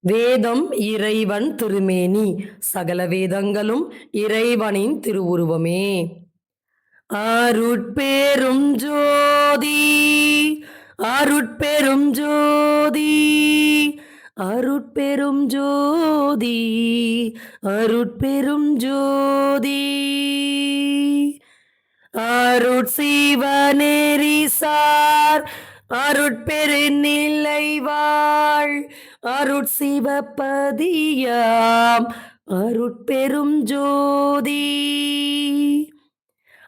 வேதம் இறைவன் திருமேனி. சகல வேதங்களும் இறைவனின் திருவுருவமே. அருட்பேரும் ஜோதி அருட்பெரும் ஜோதி அருட்பெரும் ஜோதி அருட்பெரும் ஜோதி. அருட்சிவநெறிசார் அருட்பெருநிலை வாழ் அருட்சிவபதியாம் அருட்பெரும் ஜோதி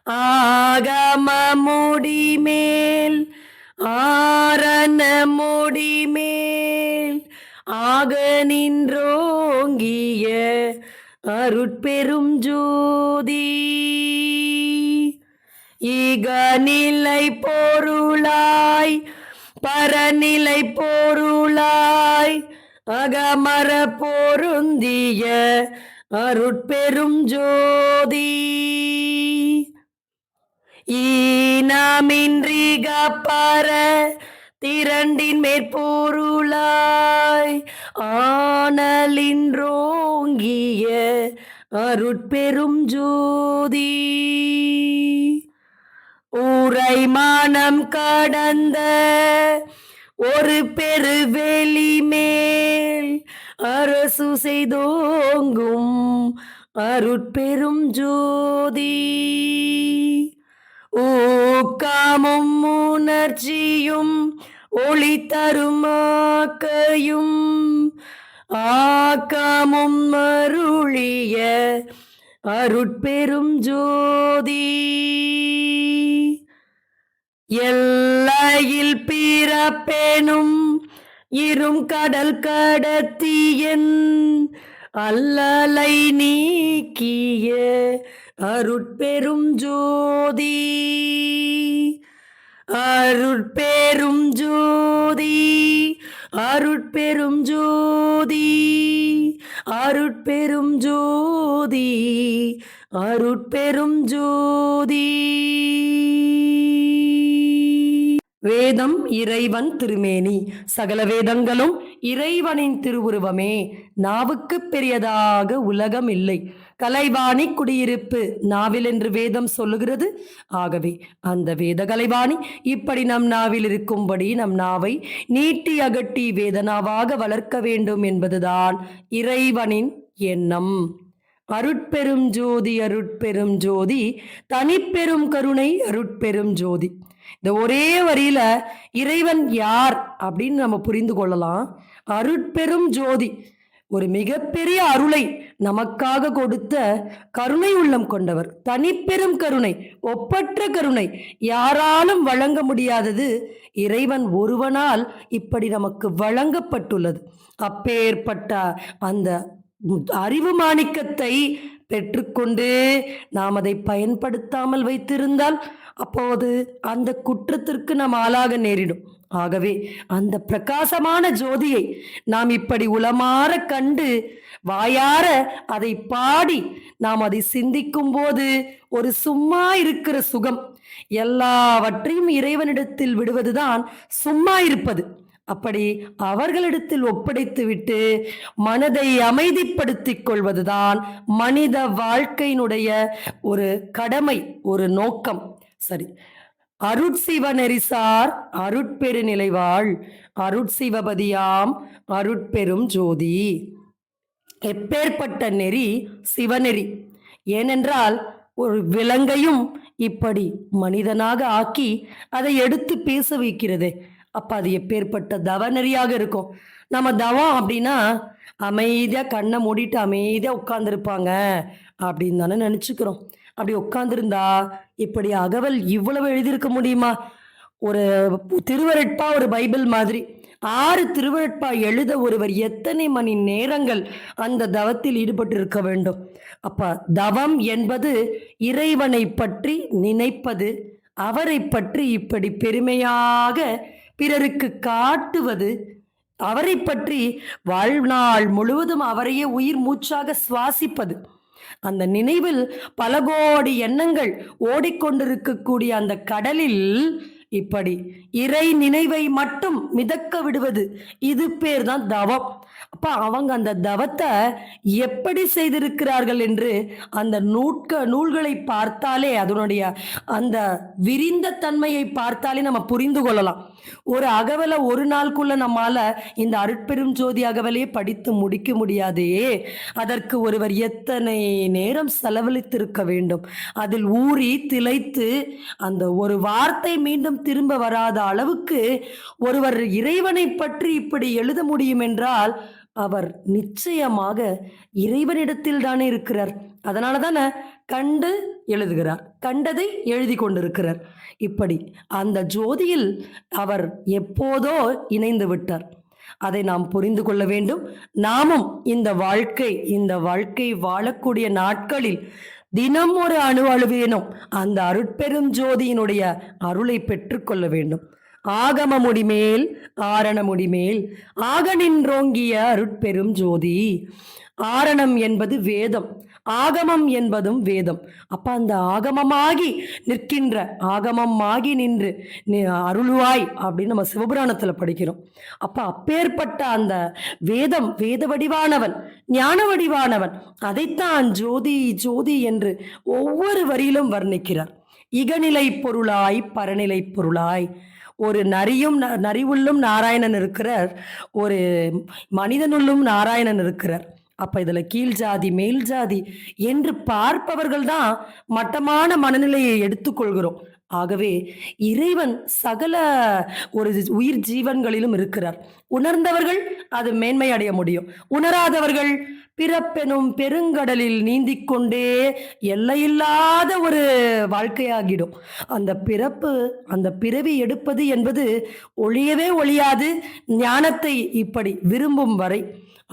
ஆகம முடிமேல் ஆரண முடிமேல் ஆக நின்றோங்கிய அருட்பெரும் ஜோதி ஈக நிலை பொருளாய் பரநிலை பொருளாய் அகமர பொருந்திய அருட்பெரும் ஜோதி. ஈனாமின்றி கப்பர திரண்டின் மேற்பொருளாய் ஆனலின்றோங்கிய அருட்பெரும் ஜோதி. ஊரை மானம் கடந்த ஒரு பெருவெளி மேல் அரசு செய்தோங்கும் அருட்பெரும் ஜோதி. ஊக்காமும் உணர்ச்சியும் ஒளி தருமாக்கையும் ஆக்காமும் அருளிய அருட்பெரும் ஜோதி. எல்லையில் பிறப்பேனும் இரும் கடல் கடத்தியன் அல்லலை நீக்கிய அருட்பெரும் ஜோதி. அருட்பெரும் ஜோதி அருட்பெரும் ஜோதி அருட்பெரும் ஜோதி அருட்பெரும் ஜோதி. வேதம் இறைவன் திருமேனி. சகல வேதங்களும் இறைவனின் திருவுருவமே. நாவுக்கு பெரியதாக உலகம் இல்லை. கலைவாணி குடியிருப்பு நாவில் என்று வேதம் சொல்லுகிறது. ஆகவே அந்த வேத கலைவாணி இப்படி நம் நாவில் இருக்கும்படி நம் நாவை நீட்டி அகட்டி வேதனாவாக வளர்க்க வேண்டும் என்பதுதான் இறைவனின் எண்ணம். அருட்பெரும் ஜோதி அருட்பெரும் ஜோதி தனிப்பெரும் கருணை அருட்பெரும் ஜோதி. இந்த ஒரே வரியில இறைவன் யார் அப்படின்னு நம்ம புரிந்து கொள்ளலாம். அருட்பெரும் ஜோதி ஒரு மிகப்பெரிய அருளை நமக்காக கொடுத்த கருணை உள்ளம் கொண்டவர். தனிப்பெரும் கருணை ஒப்பற்ற கருணை யாராலும் வழங்க முடியாதது இறைவன் ஒருவனால் இப்படி நமக்கு வழங்கப்பட்டுள்ளது. அப்பேற்பட்ட அந்த அறிவு மாணிக்கத்தை பெற்றுக்கொண்டு நாம் அதை பயன்படுத்தாமல் வைத்திருந்தால் அப்போது அந்த குற்றத்திற்கு நாம் ஆளாக நேரிடும். ஆகவே அந்த பிரகாசமான ஜோதியை நாம் இப்படி உளமாற கண்டு வாயார அதை பாடி நாம் அதை சிந்திக்கும் போது ஒரு சும்மா இருக்கிற சுகம் எல்லாவற்றையும் இறைவனிடத்தில் விடுவதுதான் சும்மா இருப்பது. அப்படி அவர்களிடத்தில் ஒப்படைத்துவிட்டு மனதை அமைதிப்படுத்திக் கொள்வதுதான் மனித வாழ்க்கையினுடைய ஒரு கடமை ஒரு நோக்கம். சரி. அருட்சிவ நெறிசார் அருட்பெருநிலைவாழ் அருட்சிவபதியாம் அருட்பெரும் ஜோதி. எப்பேற்பட்ட நெறி சிவநெறி. ஏனென்றால் ஒரு விலங்கையும் இப்படி மனிதனாக ஆக்கி அதை எடுத்து பேச வைக்கிறதே. அப்போ அது எப்பேற்பட்ட தவநெறியாக இருக்கும். நம்ம தவம் அப்படின்னா அமைதியாக கண்ணை மூடிட்டு அமைதியாக உட்காந்துருப்பாங்க அப்படின்னு தானே நினச்சிக்கிறோம். அப்படி உட்காந்துருந்தா இப்படி அகவல் இவ்வளவு எழுதியிருக்க முடியுமா? ஒரு திருவரட்பா ஒரு பைபிள் மாதிரி. ஆறு திருவருட்பா எழுத ஒருவர் எத்தனை மணி நேரங்கள் அந்த தவத்தில் ஈடுபட்டு இருக்க வேண்டும்? அப்ப தவம் என்பது இறைவனை பற்றி நினைப்பது அவரை பற்றி இப்படி பெருமையாக பிறருக்கு காட்டுவது அவரை பற்றி வாழ்நாள் முழுவதும் அவரையே உயிர் மூச்சாக சுவாசிப்பது. அந்த நினைவில் பல கோடி எண்ணங்கள் ஓடிக்கொண்டிருக்கக்கூடிய அந்த கடலில் இப்படி இறை நினைவை மட்டும் மிதக்க விடுவது. இது பேர் தான் தவம். அப்ப அவங்க அந்த தவத்தை எப்படி செய்திருக்கிறார்கள் என்று அந்த நூட்க நூல்களை பார்த்தாலே அதனுடைய அந்த விரிந்த தன்மையை பார்த்தாலே நம்ம புரிந்து கொள்ளலாம். ஒரு அகவலை ஒரு நாளுக்குள்ள நம்மால இந்த அருட்பெரும் ஜோதி அகவலையே படித்து முடிக்க முடியாதே. அதற்கு ஒருவர் எத்தனை நேரம் செலவழித்திருக்க வேண்டும். அதில் ஊறி திளைத்து அந்த ஒரு வார்த்தை மீண்டும் திரும்ப வராத? அளவுக்கு ஒருவர் இறைவனை பற்றி இப்படி எழுத முடியும் என்றால் அவர் நிச்சயமாக இறைவனிடத்தில் தானே இருக்கிறார். அதனால தானே கண்டு எழுதுகிறார் கண்டதை எழுதி கொண்டிருக்கிறார். இப்படி அந்த ஜோதியில் அவர் எப்போதோ இணைந்து விட்டார். அதை நாம் புரிந்து கொள்ள வேண்டும். நாமும் இந்த வாழ்க்கை இந்த வாழ்க்கை வாழக்கூடிய நாட்களில் தினம் ஒரு அணு அழுவேனும் அந்த அருட்பெரும் ஜோதியினுடைய அருளை பெற்றுக்கொள்ள வேண்டும். ஆகம முடிமேல் ஆரண முடிமேல் ஆக நின்றோங்கிய அருட்பெரும் ஜோதி. ஆரணம் என்பது வேதம் ஆகமம் என்பதும் வேதம். அப்ப அந்த ஆகமமாகி நிற்கின்ற ஆகமமாகி நின்று நி- அருள்வாய் அப்படின்னு நம்ம சிவபுராணத்துல படிக்கிறோம். அப்ப அப்பேற்பட்ட அந்த வேதம் வேத வடிவானவன் ஞான வடிவானவன் அதைத்தான் ஜோதி ஜோதி என்று ஒவ்வொரு வரியிலும் வர்ணிக்கிறார். இகநிலை பொருளாய் பரநிலை பொருளாய். ஒரு நரியும் ந- நரிவுள்ளும் நாராயணன் இருக்கிறார். ஒரு மனிதனுள்ளும் நாராயணன் இருக்கிறார். அப்ப இதுல கீழ் ஜாதி மேல் ஜாதி என்று பார்ப்பவர்கள் தான் மட்டமான மனநிலையை எடுத்துக்கொள்கிறோம். ஆகவே இறைவன் சகல ஒரு உயிர் ஜீவன்களிலும் இருக்கிறார். உணர்ந்தவர்கள் அது மேன்மை அடைய முடியும். உணராதவர்கள் பிறப்பெனும் பெருங்கடலில் நீந்திக்கொண்டே எல்லையில்லாத ஒரு வாழ்க்கையாகிடும். அந்த பிறப்பு அந்த பிறவி எடுப்பது என்பது ஒழியவே ஒழியாது. ஞானத்தை இப்படி விரும்பும் வரை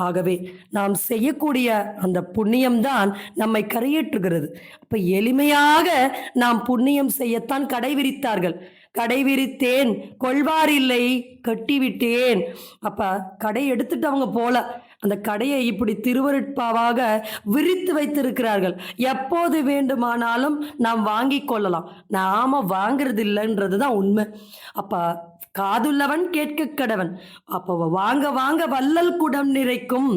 ஆகவே நாம் செய்யக்கூடிய அந்த புண்ணியம்தான் நம்மை கரையேற்றுகிறது. அப்ப எளிமையாக நாம் புண்ணியம் செய்யத்தான் கடை விரித்தார்கள் கடை விரித்தேன் கொள்வாரில்லை கட்டிவிட்டேன். அப்ப கடை எடுத்துட்டு அவங்க போல அந்த கடையை இப்படி திருவருட்பாவாக விரித்து வைத்திருக்கிறார்கள். எப்போது வேண்டுமானாலும் நாம் வாங்கி கொள்ளலாம். நாம வாங்குறது இல்லைன்றது தான் உண்மை. அப்ப காதுள்ளவன் கேட்க கடவன். அப்போ வாங்க வாங்க வள்ளல் குடம் நிறைக்கும்.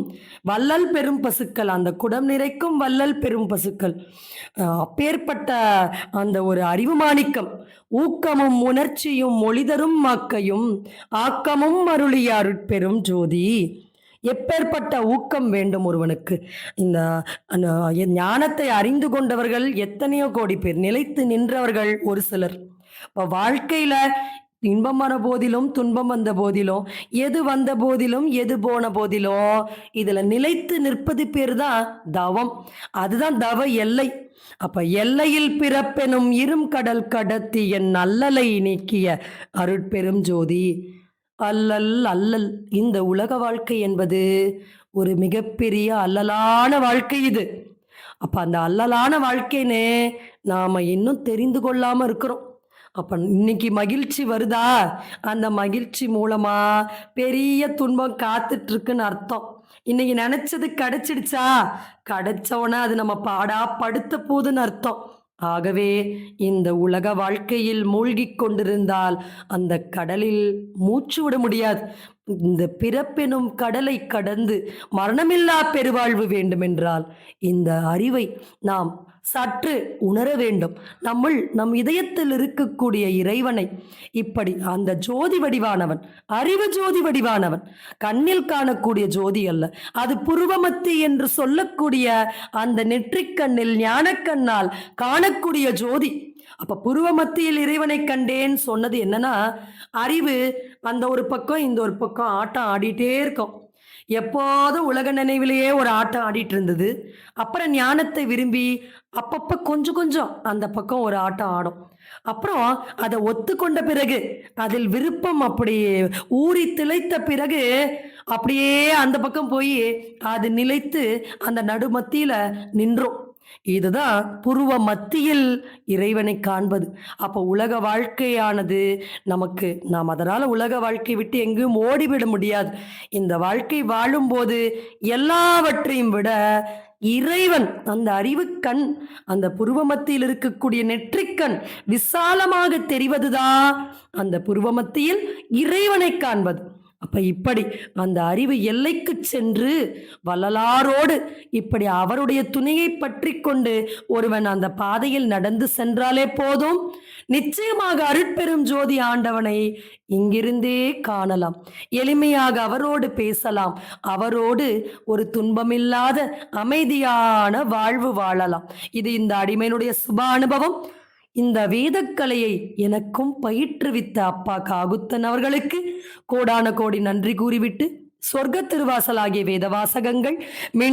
வள்ளல் பெரும் பசுக்கள். அந்த குடம் நிறைக்கும் வள்ளல் பெரும் பசுக்கள். அப்பேற்பட்ட அந்த ஒரு அறிவு மாணிக்கம். ஊக்கமும் உணர்ச்சியும் மொழிதரும் மாக்கையும் ஆக்கமும் அருளியாருட் பெரும் ஜோதி. எப்பேற்பட்ட ஊக்கம் வேண்டும் ஒருவனுக்கு? இந்த ஞானத்தை அறிந்து கொண்டவர்கள் எத்தனையோ கோடி பேர். நிலைத்து நின்றவர்கள் ஒரு சிலர். இப்போ வாழ்க்கையில இன்பம் வர போதிலும் துன்பம் வந்த போதிலும் எது வந்த போதிலும் எது போன போதிலும் இதுல நிலைத்து நிற்பது பேர் தான் தவம். அதுதான் தவ எல்லை. அப்ப எல்லையில் பிறப்பெனும் இரும் கடல் கடத்தி என் அல்லலை நீக்கிய அருட்பெரும் ஜோதி. அல்லல் அல்லல் இந்த உலக வாழ்க்கை என்பது ஒரு மிகப்பெரிய அல்லலான வாழ்க்கை இது. அப்ப அந்த அல்லலான வாழ்க்கைன்னு நாம இன்னும் தெரிந்து கொள்ளாம இருக்கிறோம். அப்ப இன்னைக்கு மகிழ்ச்சி வருதா? அந்த மகிழ்ச்சி மூலமா பெரிய துன்பம் காத்துட்டு இருக்குன்னு அர்த்தம். இன்னைக்கு நினைச்சது கிடைச்சிடுச்சா? கிடைச்சவன அது நம்ம பாடா படுத்த போதுன்னு அர்த்தம். ஆகவே இந்த உலக வாழ்க்கையில் மூழ்கிக் கொண்டிருந்தால் அந்த கடலில் மூச்சு விட முடியாது. இந்த பிறப்பெனும் கடலை கடந்து மரணமில்லா பெருவாழ்வு வேண்டுமென்றால் இந்த அறிவை நாம் சற்று உணர வேண்டும். நம்முள் நம் இதயத்தில் இருக்கக்கூடிய இறைவனை இப்படி அந்த ஜோதி வடிவானவன் அறிவு ஜோதி வடிவானவன் கண்ணில் காணக்கூடிய ஜோதி அல்ல. அது புருவமத்தி என்று சொல்லக்கூடிய அந்த நெற்றிக்கண்ணில் ஞானக்கண்ணால் காணக்கூடிய ஜோதி. அப்ப புருவ மத்தியில் இறைவனை கண்டேன் சொன்னது என்னன்னா அறிவு அந்த ஒரு பக்கம் இந்த ஒரு பக்கம் ஆட்டம் ஆடிட்டே இருக்கும். எப்போதும் உலக நினைவிலேயே ஒரு ஆட்டம் ஆடிட்டு இருந்தது அப்புறம் ஞானத்தை விரும்பி அப்பப்ப கொஞ்சம் கொஞ்சம் அந்த பக்கம் ஒரு ஆட்டம் ஆடும். அப்புறம் அதை ஒத்துக்கொண்ட பிறகு அதில் விருப்பம் அப்படி ஊறி திளைத்த பிறகு அப்படியே அந்த பக்கம் போய் அது நிலைத்து அந்த நடுமத்தியில நின்றோம். இதுதான் புருவ மத்தியில் இறைவனை காண்பது. அப்போ உலக வாழ்க்கையானது நமக்கு நாம் அதனால் உலக வாழ்க்கை விட்டு எங்கேயும் ஓடிவிட முடியாது. இந்த வாழ்க்கை வாழும்போது எல்லாவற்றையும் விட இறைவன் அந்த அறிவு கண் அந்த புருவ மத்தியில் இருக்கக்கூடிய நெற்றிக்கண் விசாலமாக தெரிவதுதான் அந்த புருவ மத்தியில் இறைவனை காண்பது. அப்ப இப்படி அந்த அறிவு எல்லைக்கு சென்று வள்ளலாரோடு இப்படி அவருடைய துணையை பற்றி கொண்டு ஒருவன் அந்த பாதையில் நடந்து சென்றாலே போதும். நிச்சயமாக அருட்பெரும் ஜோதி ஆண்டவனை இங்கிருந்தே காணலாம். எளிமையாக அவரோடு பேசலாம். அவரோடு ஒரு துன்பமில்லாத அமைதியான வாழ்வு வாழலாம். இது இந்த அடிமையினுடைய சுப அனுபவம் இந்த வேதக்கலையை எனக்கும் பயிற்றுவித்த அப்பா காகுத்தன் அவர்களுக்கு கோடான கோடி நன்றி கூறிவிட்டு சொர்க்க திருவாசலாகிய வேத வாசகங்கள் மீண்டும்